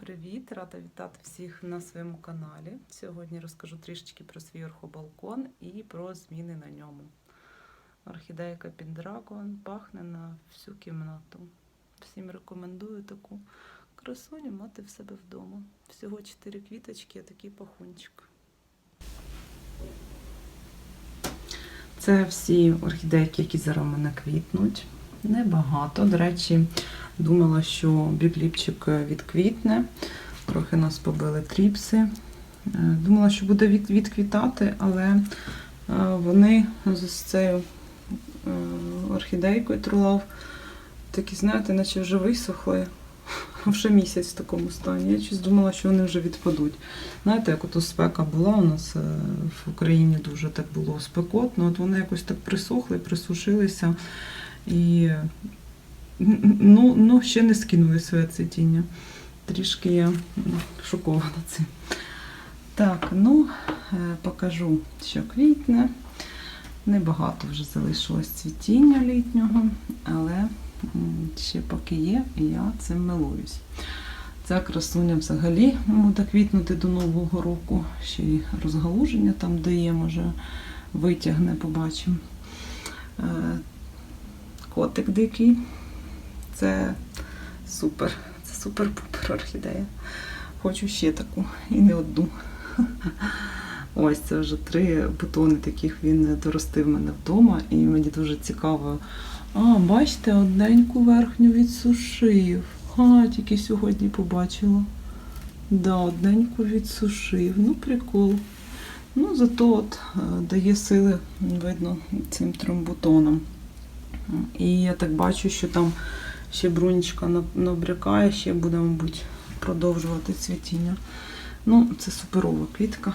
привіт! Рада вітати всіх на своєму каналі. Сьогодні розкажу трішечки про свій орхобалкон і про зміни на ньому. Орхідейка Піндрагон пахне на всю кімнату. Всім рекомендую таку красуню мати в себе вдома. Всього 4 квіточки, а такий пахунчик. Це всі орхідейки, які зараз у мене квітнуть. Небагато. До речі, думала, що бібліпчик відквітне. Трохи нас побили тріпси. Е, Думала, що буде відквітати, але е, вони з цією е, орхідейкою трулав такі, знаєте, наче вже висохли. Вже місяць в такому стані. Я щось думала, що вони вже відпадуть. Знаєте, як ото спека була у нас е, в Україні дуже так було спекотно, от вони якось так присохли, присушилися і ну, ну, ще не скинули своє цвітіння. Трішки я шокована цим. Так, ну, е, покажу, що квітне. Небагато вже залишилось цвітіння літнього, але ще поки є, і я цим милуюсь. Ця красуня взагалі буде квітнути до Нового року. Ще й розгалуження там дає, може витягне, побачимо. Котик дикий. Це супер. Це супер-пупер орхідея. Хочу ще таку і не одну. Ось це вже три бутони таких він доростив мене вдома, і мені дуже цікаво. А, бачите, одненьку верхню відсушив. А, тільки сьогодні побачила. Да, одненьку відсушив. Ну, прикол. Ну, зато от е, дає сили, видно, цим трьом бутонам. І я так бачу, що там ще брунічка на- набрякає, ще буде, мабуть, продовжувати цвітіння. Ну, це суперова квітка.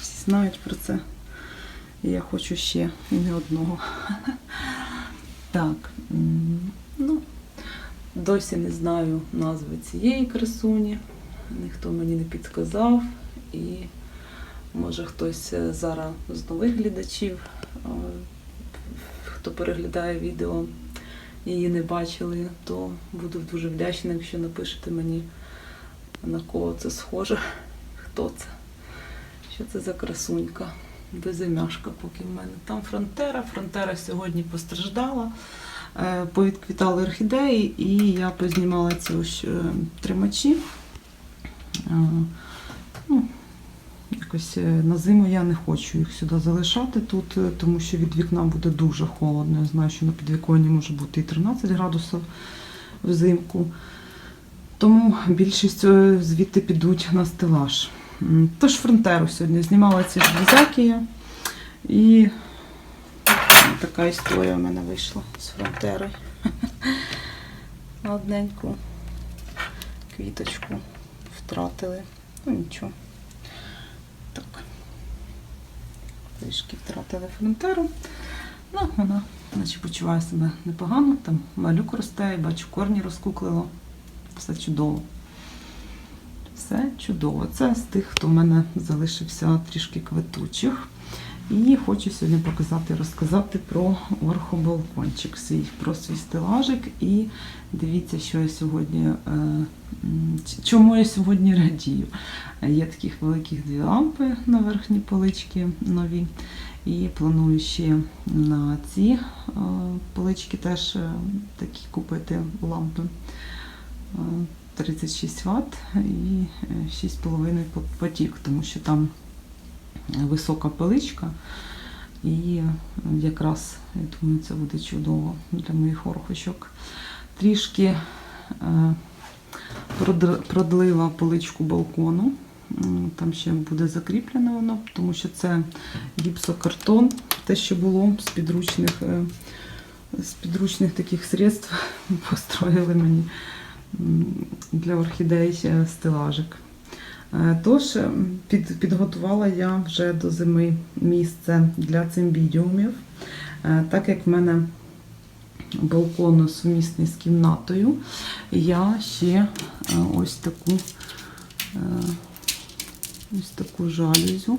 Всі знають про це. І я хочу ще і не одного. Так. Ну, досі не знаю назви цієї красуні. Ніхто мені не підказав. І може хтось е, зараз з нових глядачів, е, хто переглядає відео, і її не бачили, то буду дуже вдячна, якщо напишете мені, на кого це схоже, хто це, що це за красунька. Безім'яшка поки в мене. Там фронтера. Фронтера сьогодні постраждала. Е, Повідквітали орхідеї, і я познімала ці ось е, тримачі. Е, Ну, якось е, на зиму я не хочу їх сюди залишати тут, е, тому що від вікна буде дуже холодно. Я знаю, що на підвіконні може бути і 13 градусів взимку. Тому більшість е, звідти підуть на стелаж. Тож фронтеру сьогодні знімала ці железяки. І така історія в мене вийшла з фронтерою. Одненьку квіточку втратили. Ну нічого. Так. Трішки втратили фронтеру. Ну, вона наче почуває себе непогано. Там малюк росте, бачу, корні розкуклило. Все чудово. Все чудово. Це з тих, хто в мене залишився трішки квитучих. І хочу сьогодні показати, розказати про орхобалкончик свій, про свій стелажик. І дивіться, що я сьогодні, е, чому я сьогодні радію. Є таких великих дві лампи на верхній поличці нові. І планую ще на ці е, полички теж е, такі купити лампи. Е, 36 Вт і е, 6,5 потік, тому що там висока поличка. І якраз, я думаю, це буде чудово для моїх орхочок. Трішки е, продлила поличку балкону. Там ще буде закріплене воно, тому що це гіпсокартон, те, що було з підручних, е, з підручних таких средств построїли мені для орхідей е, стелажик. Е, Тож е, під, підготувала я вже до зими місце для цимбідіумів, Е, так як в мене балкон сумісний з кімнатою, я ще е, ось таку ось таку жалюзю.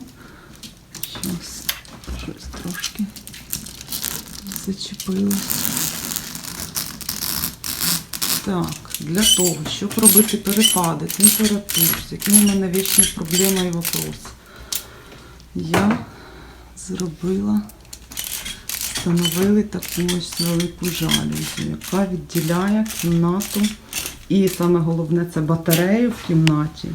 Зараз щось трошки зачепилось. Так, для того, щоб робити перепади температур, з якими в мене вічні проблеми і вопрос, я зробила, встановили таку ось велику жалюзю, яка відділяє кімнату. І саме головне це батарею в кімнаті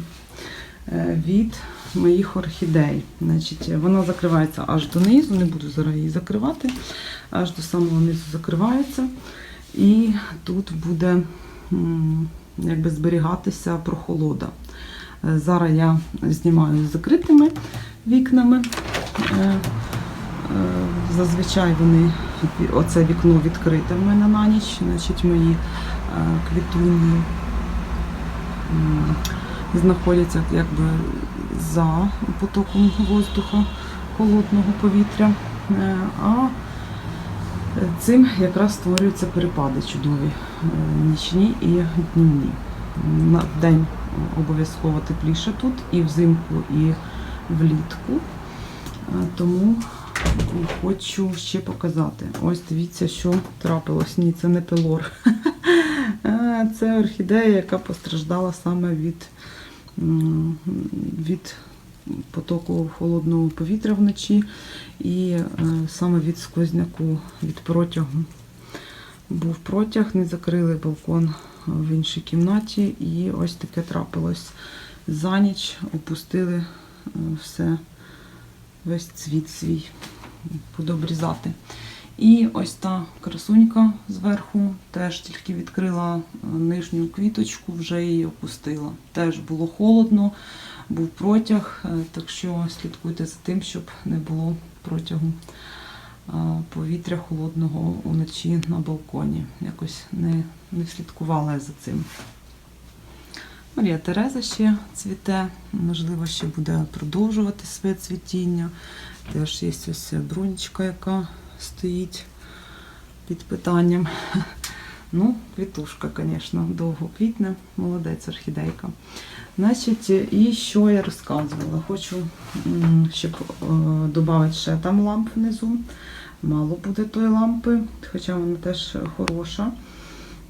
е, від моїх орхідей. Значить, вона закривається аж донизу, не буду зараз її закривати, аж до самого низу закривається. І тут буде якби зберігатися прохолода. Е, Зараз я знімаю з закритими вікнами. Е, е, Зазвичай вони оце вікно відкрите в мене на ніч, значить мої квітуні знаходяться якби за потоком воздуха, холодного повітря. А цим якраз створюються перепади чудові, е, нічні і днівні. На день обов'язково тепліше тут, і взимку, і влітку. Е, Тому хочу ще показати. Ось дивіться, що трапилось. Ні, це не пелор. Е, Це орхідея, яка постраждала саме від, від потоку холодного повітря вночі і е, саме від сквозняку, від протягу. Був протяг, не закрили балкон в іншій кімнаті, і ось таке трапилось. За ніч опустили е, все, весь цвіт свій, буду обрізати. І ось та красунька зверху теж тільки відкрила е, нижню квіточку, вже її опустила. Теж було холодно, був протяг, е, так що слідкуйте за тим, щоб не було протягу е, повітря холодного уночі на балконі. Якось не, не слідкувала я за цим. Марія Тереза ще цвіте, можливо, ще буде продовжувати своє цвітіння. Теж є ось бронечка, яка стоїть під питанням. Ну, квітушка, звісно, довго квітне, молодець орхідейка. Значить, і що я розказувала? Хочу, щоб додати ще там ламп внизу. Мало буде тої лампи, хоча вона теж хороша.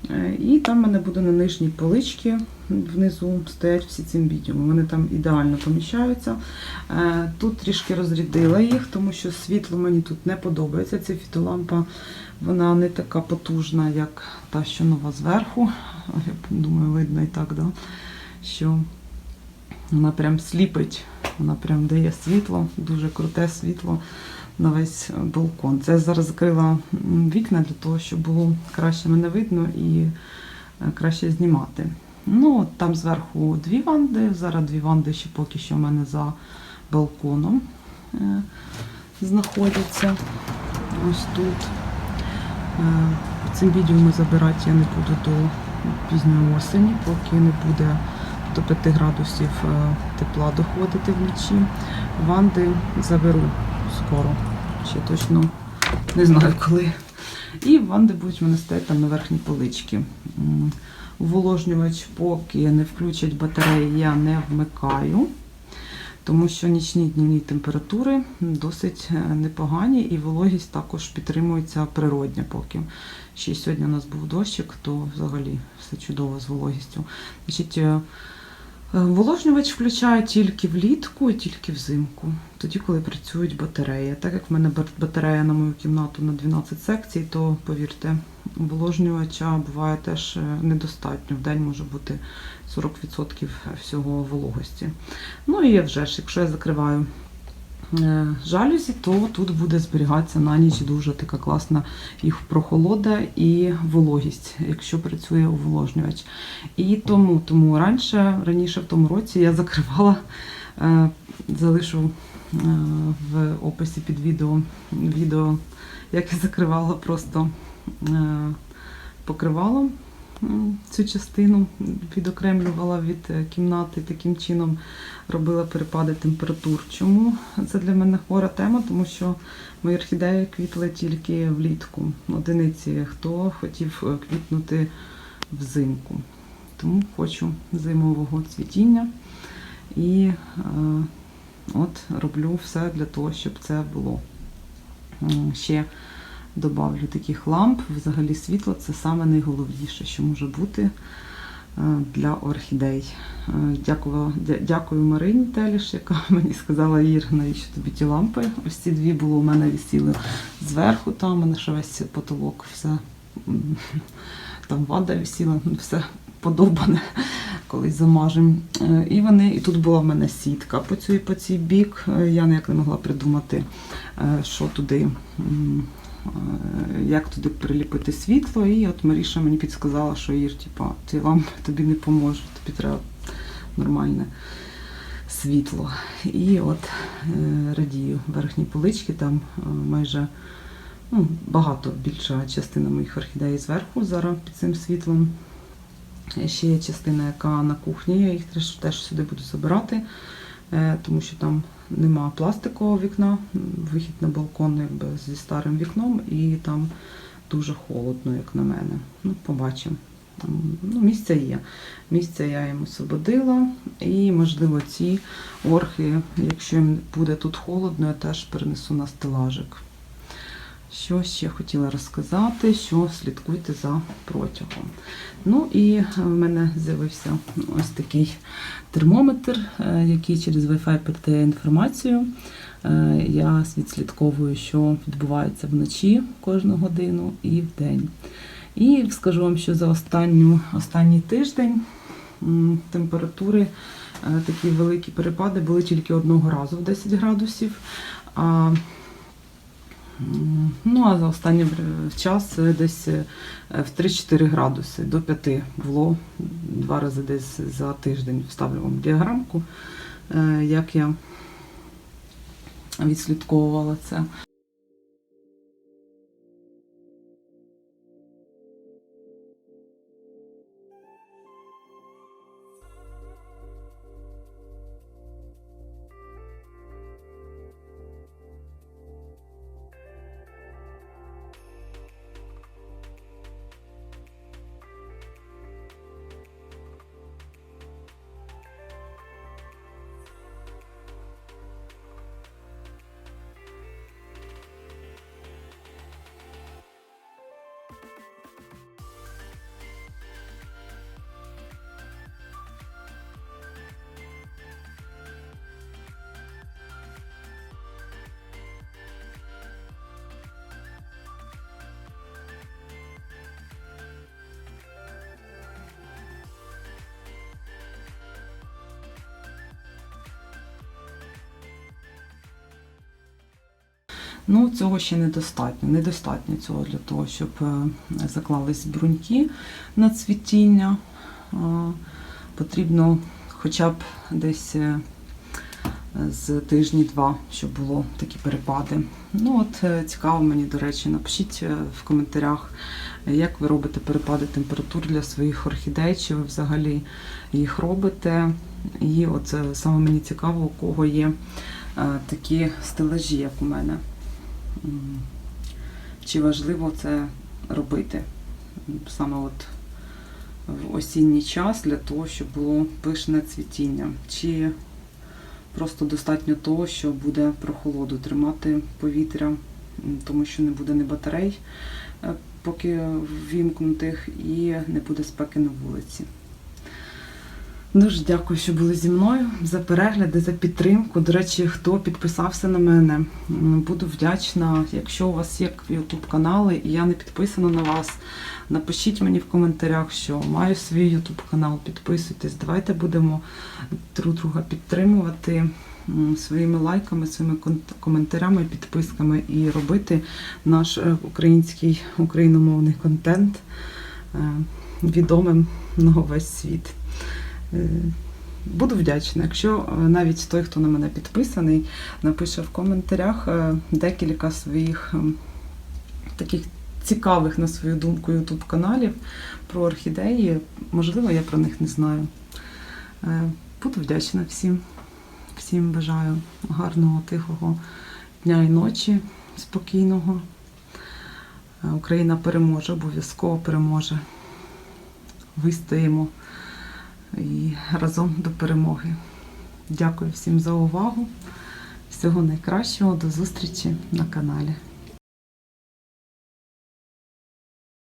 Е, І там в мене буде на нижній поличці внизу стоять всі цимбідіуми. Вони там ідеально поміщаються. Е, Тут трішки розрядила їх, тому що світло мені тут не подобається. Ця фітолампа вона не така потужна, як та, що нова зверху. Я думаю, видно і так, да? що вона прям сліпить, вона прям дає світло, дуже круте світло на весь балкон. Це я зараз закрила вікна для того, щоб було краще мене видно і е, краще знімати. Ну, там зверху дві ванди. Зараз дві ванди ще поки що в мене за балконом е, знаходяться. Ось тут. Е, Цим відео забирати я не буду до пізньої осені, поки не буде до 5 градусів тепла доходити вночі. Ванди заберу скоро. Ще точно не знаю коли. І ванди будуть в мене стояти там на верхній поличці. Уволожнювач, поки не включать батареї, я не вмикаю, тому що нічні днівні температури досить е, непогані і вологість також підтримується природня поки. Ще сьогодні у нас був дощик, то взагалі все чудово з вологістю. Значить, е, Вологнювач включаю тільки влітку і тільки взимку, тоді, коли працюють батареї. Так як в мене батарея на мою кімнату на 12 секцій, то повірте, вологнювача буває теж е, недостатньо. В день може бути 40% всього вологості. Ну і вже ж, якщо я закриваю е, жалюзі, то тут буде зберігатися на ніч дуже така класна їх прохолода і вологість, якщо працює уволожнювач. І тому, тому раніше, раніше в тому році я закривала, е, залишу е, в описі під відео, відео, як я закривала просто е, покривалом цю частину, відокремлювала від е, кімнати, таким чином робила перепади температур. Чому це для мене хвора тема? Тому що мої орхідеї квітли тільки влітку. Одиниці, хто хотів е, квітнути взимку. Тому хочу зимового цвітіння і е, от роблю все для того, щоб це було. Ще добавлю таких ламп. Взагалі світло це саме найголовніше, що може бути е, для орхідей. Е, Дякую, дякую Марині Теліш, яка мені сказала, Ір, навіщо тобі ті лампи. Ось ці дві було у мене висіли зверху, там у мене ще весь потолок, все там вада висіла, ну, все подобане, колись замажемо. Е, І вони, і тут була в мене сітка по цій, по цій бік. Я ніяк не могла придумати, що туди. Е, Як туди приліпити світло, і от Маріша мені підсказала, що Ір, типа, ці лампи тобі не поможуть, тобі треба нормальне світло. І от е, радію верхні полички, там е, майже ну, багато більша частина моїх орхідей зверху зараз під цим світлом. Ще є частина, яка на кухні, я їх теж, сюди буду забирати, тому що там нема пластикового вікна, вихід на балкон якби зі старим вікном, і там дуже холодно, як на мене. Ну, побачимо. Ну, місце є. Місце я їм освободила. І, можливо, ці орхи, якщо їм буде тут холодно, я теж перенесу на стелажик. Що ще хотіла розказати, що слідкуйте за протягом. Ну і в мене з'явився ось такий термометр, е, який через Wi-Fi передає інформацію. Е, Я відслідковую, що відбувається вночі кожну годину і вдень. І скажу вам, що за останню, останній тиждень температури е, такі великі перепади були тільки одного разу в 10 градусів. А, ну, а за останній час е, десь е, в 3-4 градуси до 5 було два рази десь за тиждень. Вставлю вам діаграмку, е, як я відслідковувала це. Ну, цього ще недостатньо. Недостатньо цього для того, щоб е, заклались бруньки на цвітіння. Потрібно хоча б десь е, з тижні-два, щоб було такі перепади. Ну от е, цікаво мені, до речі, напишіть в коментарях, як ви робите перепади температур для своїх орхідей, чи ви взагалі їх робите. І от саме мені цікаво, у кого є такі стелажі, як у мене. Чи важливо це робити саме от в осінній час для того, щоб було пишне цвітіння? Чи просто достатньо того, що буде прохолоду тримати повітря, тому що не буде ні батарей, е, поки ввімкнутих, і не буде спеки на вулиці. Дуже дякую, що були зі мною за перегляди, за підтримку. До речі, хто підписався на мене, буду вдячна. Якщо у вас є YouTube канали і я не підписана на вас, напишіть мені в коментарях, що маю свій YouTube канал, підписуйтесь. Давайте будемо друг друга підтримувати своїми лайками, своїми коментарями, підписками і робити наш е, український україномовний контент е, відомим на весь світ. Е, Буду вдячна, якщо е, навіть той, хто на мене підписаний, напише в коментарях е, декілька своїх ем, таких цікавих, на свою думку, ютуб каналів про орхідеї. Можливо, я про них не знаю. Буду вдячна всім. Всім бажаю гарного, тихого дня і ночі, спокійного. Україна переможе, обов'язково переможе. Вистоїмо і разом до перемоги. Дякую всім за увагу. Всього найкращого, до зустрічі на каналі.